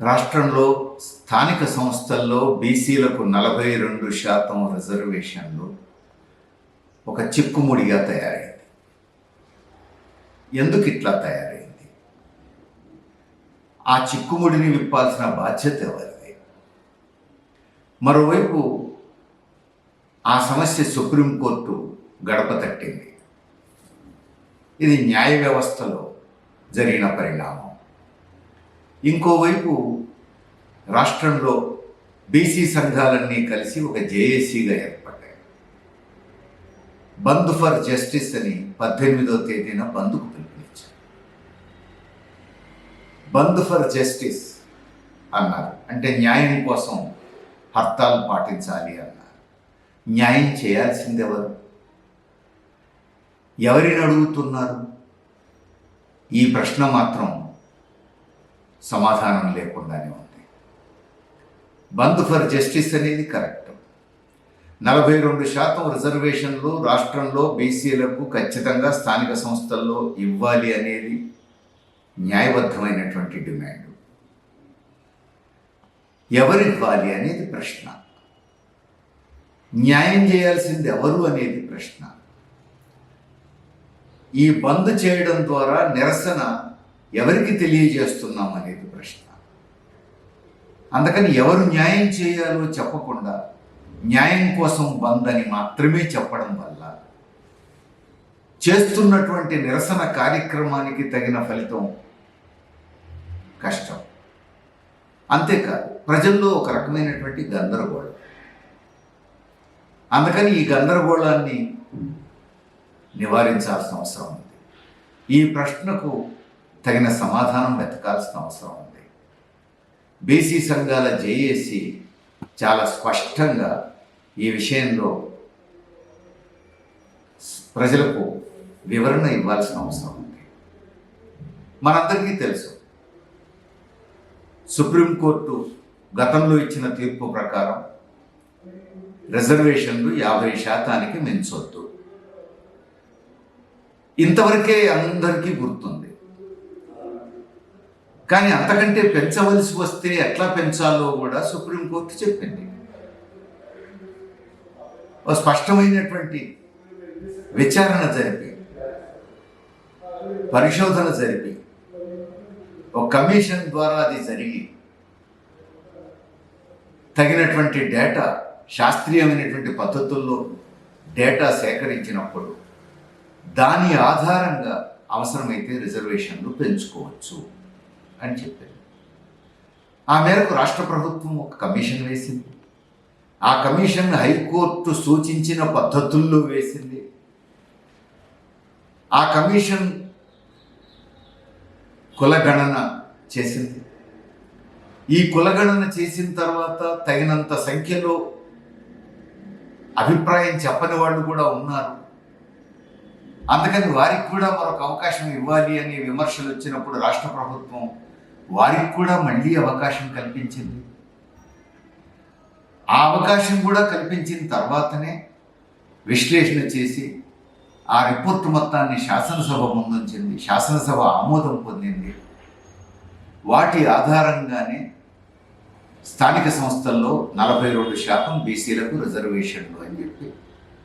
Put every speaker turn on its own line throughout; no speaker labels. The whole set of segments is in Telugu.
రాష్ట్రంలో స్థానిక సంస్థల్లో బీసీలకు నలభై రెండు శాతం రిజర్వేషన్లు ఒక చిక్కుముడిగా తయారైంది. ఎందుకు ఇట్లా తయారైంది? ఆ చిక్కుముడిని విప్పాల్సిన బాధ్యత ఎవరిది? మరోవైపు ఆ సమస్య సుప్రీంకోర్టు గడప తట్టింది. ఇది న్యాయ వ్యవస్థలో జరిగిన పరిణామం. ఇంకోవైపు రాష్ట్రంలో బీసీ సంఘాలన్నీ కలిసి ఒక జేఏసీగా ఏర్పడ్డాయి. బంద్ ఫర్ జస్టిస్ అని పద్దెనిమిదో తేదీన బంద్కు పిలుపునిచ్చారు. బంద్ ఫర్ జస్టిస్ అన్నారు. అంటే న్యాయం కోసం హర్తాలు పాటించాలి అన్నారు. న్యాయం చేయాల్సిందెవరు ఎవరిని అడుగుతున్నారు? ఈ ప్రశ్న మాత్రం సమాధానం లేకుండానే ఉంది. బంద్ ఫర్ జస్టిస్ అనేది కరెక్ట్. నలభై రెండు శాతం రిజర్వేషన్లు రాష్ట్రంలో బీసీలకు ఖచ్చితంగా స్థానిక సంస్థల్లో ఇవ్వాలి అనేది న్యాయబద్ధమైనటువంటి డిమాండ్. ఎవరు ఇవ్వాలి అనేది ప్రశ్న. న్యాయం చేయాల్సింది ఎవరు అనేది ప్రశ్న. ఈ బంద్ చేయడం ద్వారా నిరసన ఎవరికి తెలియజేస్తున్నాం అనేది ప్రశ్న. అందుకని ఎవరు న్యాయం చేయాలో చెప్పకుండా న్యాయం కోసం బందని మాత్రమే చెప్పడం వల్ల చేస్తున్నటువంటి నిరసన కార్యక్రమానికి తగిన ఫలితం కష్టం. అంతేకాదు ప్రజల్లో ఒక రకమైనటువంటి గందరగోళం. అందుకని ఈ గందరగోళాన్ని నివారించాల్సిన అవసరం ఉంది. ఈ ప్రశ్నకు తగిన సమాధానం వెతకాల్సిన అవసరం ఉంది. బీసీ సంఘాల జేఏసీ చాలా స్పష్టంగా ఈ విషయంలో ప్రజలకు వివరణ ఇవ్వాల్సిన అవసరం ఉంది. మనందరికీ తెలుసు. సుప్రీంకోర్టు గతంలో ఇచ్చిన తీర్పు ప్రకారం రిజర్వేషన్లు యాభై శాతానికి మించొద్దు. ఇంతవరకే అందరికీ గుర్తుంది. కానీ అంతకంటే పెంచవలసి వస్తే ఎట్లా పెంచాలో కూడా సుప్రీంకోర్టు చెప్పింది. ఓ స్పష్టమైనటువంటి విచారణ జరిపి పరిశోధన జరిపి ఒక కమిషన్ ద్వారా అది జరిగి తగినటువంటి డేటా శాస్త్రీయమైనటువంటి పద్ధతుల్లో డేటా సేకరించినప్పుడు దాని ఆధారంగా అవసరమైతే రిజర్వేషన్లు పెంచుకోవచ్చు. అని చెప్పారు. ఆ మేరకు రాష్ట్ర ప్రభుత్వం ఒక కమిషన్ వేసింది. ఆ కమిషన్ హైకోర్టు సూచించిన పద్ధతుల్లో వేసింది. ఆ కమిషన్ కులగణన చేసింది. ఈ కులగణన చేసిన తర్వాత తగినంత సంఖ్యలో అభిప్రాయం చెప్పని వాళ్ళు కూడా ఉన్నారు. అందుకని వారికి కూడా మరొక అవకాశం ఇవ్వాలి అనే విమర్శలు వచ్చినప్పుడు రాష్ట్ర ప్రభుత్వం వారికి కూడా మళ్ళీ అవకాశం కల్పించింది. ఆ అవకాశం కూడా కల్పించిన తర్వాతనే విశ్లేషణ చేసి ఆ రిపోర్ట్ మొత్తాన్ని శాసనసభ ముందుంచింది శాసనసభ ఆమోదం పొందింది. వాటి ఆధారంగానే స్థానిక సంస్థల్లో నలభై రెండు శాతం బీసీలకు రిజర్వేషన్లు అని చెప్పి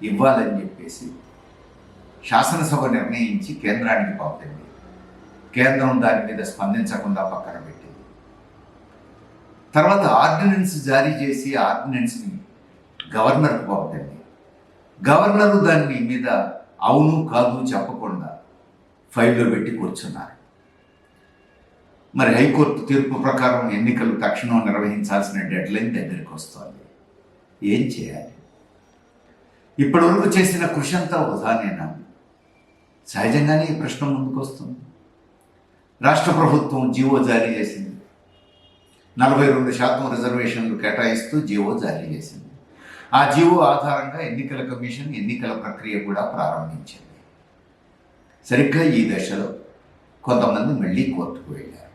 ఇవ్వాలని చెప్పేసి శాసనసభ నిర్ణయించి కేంద్రానికి పంపింది. కేంద్రం దాని మీద స్పందించకుండా పక్కన పెట్టింది. తర్వాత ఆర్డినెన్స్ జారీ చేసి ఆర్డినెన్స్ని గవర్నర్కు పంపింది. గవర్నరు దాని మీద అవును కాదు చెప్పకుండా ఫైల్లో పెట్టి కూర్చున్నారు. మరి హైకోర్టు తీర్పు ప్రకారం ఎన్నికలు తక్షణం నిర్వహించాల్సిన డెడ్లైన్ దగ్గరికి వస్తుంది. ఏం చేయాలి? ఇప్పటివరకు చేసిన కృషి అంతా వృధానేనా? సహజంగానే ఈ ప్రశ్న ముందుకు వస్తుంది రాష్ట్ర ప్రభుత్వం జీవో జారీ చేసింది. నలభై రెండు శాతం రిజర్వేషన్లు కేటాయిస్తూ జీవో జారీ చేసింది. ఆ జీవో ఆధారంగా ఎన్నికల కమిషన్ ఎన్నికల ప్రక్రియ కూడా ప్రారంభించింది. సరిగ్గా ఈ దశలో కొంతమంది మళ్ళీ కోర్టుకు వెళ్ళారు.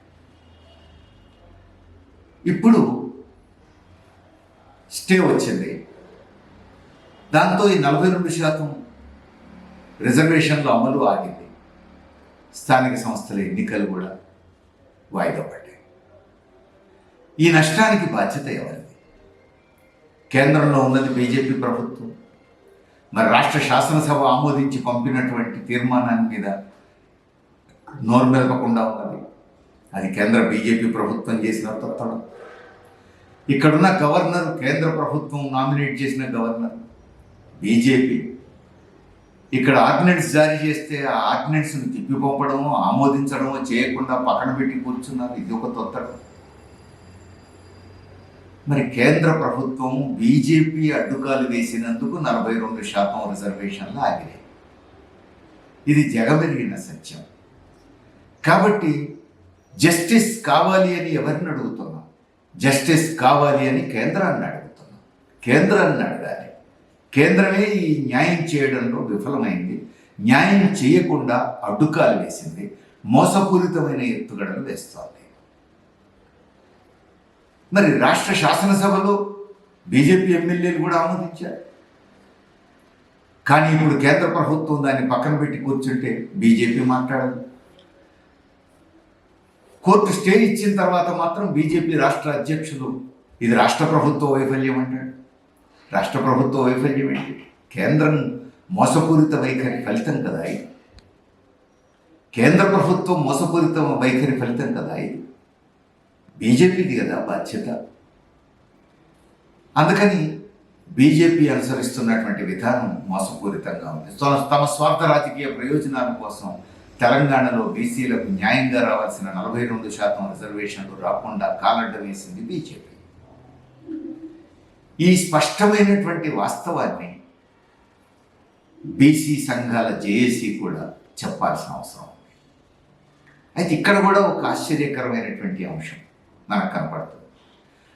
ఇప్పుడు స్టే వచ్చింది. దాంతో ఈ నలభై రెండు శాతం రిజర్వేషన్లు అమలు ఆగింది. స్థానిక సంస్థల ఎన్నికలు కూడా వాయిదా పడ్డాయి. ఈ నష్టానికి బాధ్యత ఎవరిది? కేంద్రంలో ఉన్నది బీజేపీ ప్రభుత్వం. మరి రాష్ట్ర శాసనసభ ఆమోదించి పంపినటువంటి తీర్మానాన్ని మీద నోరు మెదపకుండా ఉన్నది. అది కేంద్ర బీజేపీ ప్రభుత్వం చేసిన తొత్తడం. ఇక్కడున్న గవర్నర్ కేంద్ర ప్రభుత్వం నామినేట్ చేసిన గవర్నర్ బీజేపీ ఇక్కడ ఆర్డినెన్స్ జారీ చేస్తే ఆ ఆర్డినెన్స్ను తిప్పి పంపడమో ఆమోదించడమో చేయకుండా పక్కన పెట్టి కూర్చున్నారు. ఇది ఒక తొత్తడం మరి కేంద్ర ప్రభుత్వం బీజేపీ అడ్డుకాలు వేసినందుకు నలభై రెండు శాతం రిజర్వేషన్లు ఆగినాయి. ఇది జగమెరిగిన సత్యం. కాబట్టి జస్టిస్ కావాలి అని ఎవరిని అడుగుతున్నాం? జస్టిస్ కావాలి అని కేంద్రాన్ని అడుగుతున్నాం. కేంద్రాన్ని అడగాలి. కేంద్రమే ఈ న్యాయం చేయడంలో విఫలమైంది. న్యాయం చేయకుండా అడ్డుకాలు వేసింది. మోసపూరితమైన ఎత్తుగడలు వేస్తోంది. మరి రాష్ట్ర శాసనసభలో బీజేపీ ఎమ్మెల్యేలు కూడా ఆమోదించారు. కానీ ఇప్పుడు కేంద్ర ప్రభుత్వం దాన్ని పక్కన పెట్టి కూర్చుంటే బీజేపీ మాట్లాడదు. కోర్టు స్టే ఇచ్చిన తర్వాత మాత్రం బీజేపీ రాష్ట్ర అధ్యక్షులు ఇది రాష్ట్ర ప్రభుత్వ వైఫల్యం అంటాడు రాష్ట్ర ప్రభుత్వ వైఫల్యం ఏంటి? కేంద్రం మోసపూరిత వైఖరి ఫలితం కదా ఇది. కేంద్ర ప్రభుత్వం మోసపూరిత వైఖరి ఫలితం కదా ఇది. బీజేపీది కదా బాధ్యత. అందుకని బీజేపీ అనుసరిస్తున్నటువంటి విధానం మోసపూరితంగా ఉంది. తమ- స్వార్థ రాజకీయ ప్రయోజనాల కోసం తెలంగాణలో బీసీలకు న్యాయంగా రావాల్సిన నలభై రెండు శాతం రిజర్వేషన్లు రాకుండా కాలడ్డ వేసింది బీజేపీ. ఈ స్పష్టమైనటువంటి వాస్తవాన్ని బీసీ సంఘాల జేఏసీ కూడా చెప్పాల్సిన అవసరం ఉంది. అయితే ఇక్కడ కూడా ఒక ఆశ్చర్యకరమైనటువంటి అంశం మనకు కనపడుతుంది.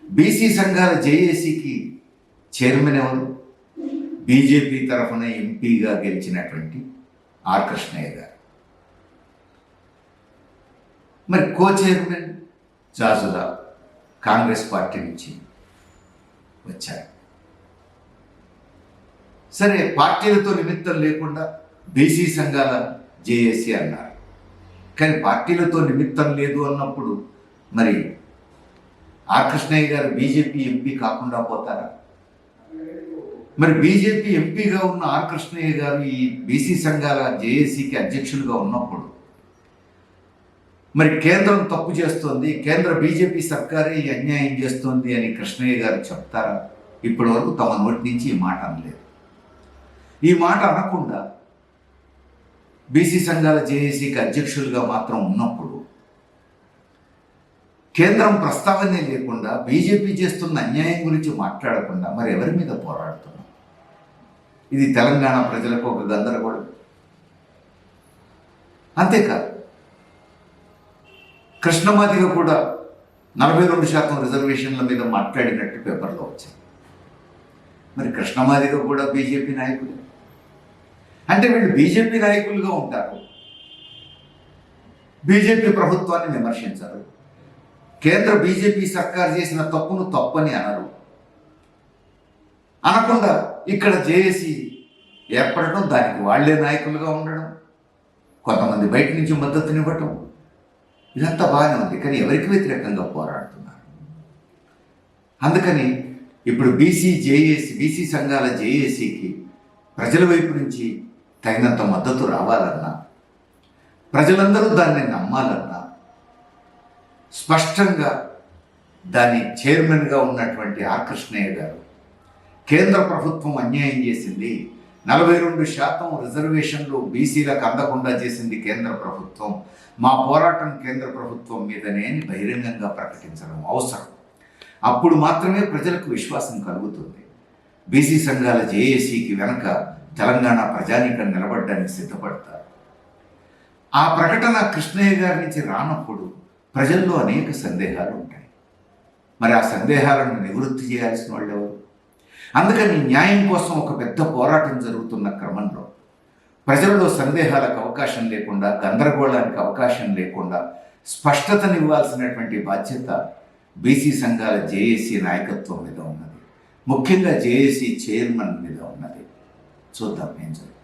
బీసీ సంఘాల జేఏసీకి చైర్మన్ ఎవరు? బీజేపీ తరఫున ఎంపీగా గెలిచినటువంటి ఆర్ కృష్ణయ్య గారు. మరి co chairman Jajula Congress party నుంచి వచ్చాయి. సరే పార్టీలతో నిమిత్తం లేకుండా బీసీ సంఘాల జేఏసీ అన్నారు. కానీ పార్టీలతో నిమిత్తం లేదు అన్నప్పుడు మరి ఆర్ కృష్ణయ్య గారు బీజేపీ ఎంపీ కాకుండా పోతారా? మరి బీజేపీ ఎంపీగా ఉన్న ఆర్ కృష్ణయ్య గారు ఈ బీసీ సంఘాల జేఏసీకి అధ్యక్షులుగా ఉన్నప్పుడు మరి కేంద్రం తప్పు చేస్తోంది కేంద్ర బీజేపీ సర్కారే ఈ అన్యాయం చేస్తోంది అని కృష్ణయ్య గారు చెప్తారా? ఇప్పటి వరకు తమ నోటి నుంచి ఈ మాట అనలేదు. ఈ మాట అనకుండా బీసీ సంఘాల జేఏసీకి అధ్యక్షులుగా మాత్రం ఉన్నప్పుడు కేంద్రం ప్రస్తావనే లేకుండా బీజేపీ చేస్తున్న అన్యాయం గురించి మాట్లాడకుండా మరి ఎవరి మీద పోరాడుతున్నాం? ఇది తెలంగాణ ప్రజలకు ఒక గందరగోళం. అంతేకాదు కృష్ణమాదిగ కూడా నలభై రెండు శాతం రిజర్వేషన్ల మీద మాట్లాడినట్టు పేపర్లో వచ్చింది. మరి కృష్ణమాదిగ కూడా బీజేపీ నాయకులు. అంటే వీళ్ళు బీజేపీ నాయకులుగా ఉంటారు. బీజేపీ ప్రభుత్వాన్ని విమర్శించరు. కేంద్ర బీజేపీ సర్కార్ చేసిన తప్పును తప్పని అనరు. అనకుండా ఇక్కడ జేఏసీ ఏర్పడటం దానికి వాళ్ళే నాయకులుగా ఉండడం కొంతమంది బయట నుంచి మద్దతునివ్వటం. ఇదంతా బాగానే ఉంది కానీ ఎవరికి వ్యతిరేకంగా పోరాడుతున్నారు? అందుకని ఇప్పుడు బీసీ జేఏసీ బీసీ సంఘాల జేఏసీకి ప్రజల వైపు నుంచి తగినంత మద్దతు రావాలన్నా ప్రజలందరూ దాన్ని నమ్మాలన్నా స్పష్టంగా దాని చైర్మన్గా ఉన్నటువంటి ఆకృష్ణయ్య గారు కేంద్ర ప్రభుత్వం అన్యాయం చేసింది. నలభై రెండు శాతం రిజర్వేషన్లు బీసీలకు అందకుండా చేసింది కేంద్ర ప్రభుత్వం. మా పోరాటం కేంద్ర ప్రభుత్వం మీదనే అని బహిరంగంగా ప్రకటించడం అవసరం. అప్పుడు మాత్రమే ప్రజలకు విశ్వాసం కలుగుతుంది. బీసీ సంఘాల జేఏసీకి వెనక తెలంగాణ ప్రజానీకం నిలబడడానికి సిద్ధపడతారు. ఆ ప్రకటన కృష్ణయ్య గారి నుంచి రానప్పుడు ప్రజల్లో అనేక సందేహాలు ఉంటాయి. మరి ఆ సందేహాలను నివృత్తి చేయాల్సిన వాళ్ళు ఎవరు అందుకని న్యాయం కోసం ఒక పెద్ద పోరాటం జరుగుతున్న క్రమంలో ప్రజల్లో సందేహాలకు అవకాశం లేకుండా గందరగోళానికి అవకాశం లేకుండా స్పష్టతనివ్వాల్సినటువంటి బాధ్యత బీసీ సంఘాల జేఏసీ నాయకత్వం మీద ఉన్నది. ముఖ్యంగా జేఏసీ చైర్మన్ మీద ఉన్నది. చూద్దాం ఏం జరుగుతుంది.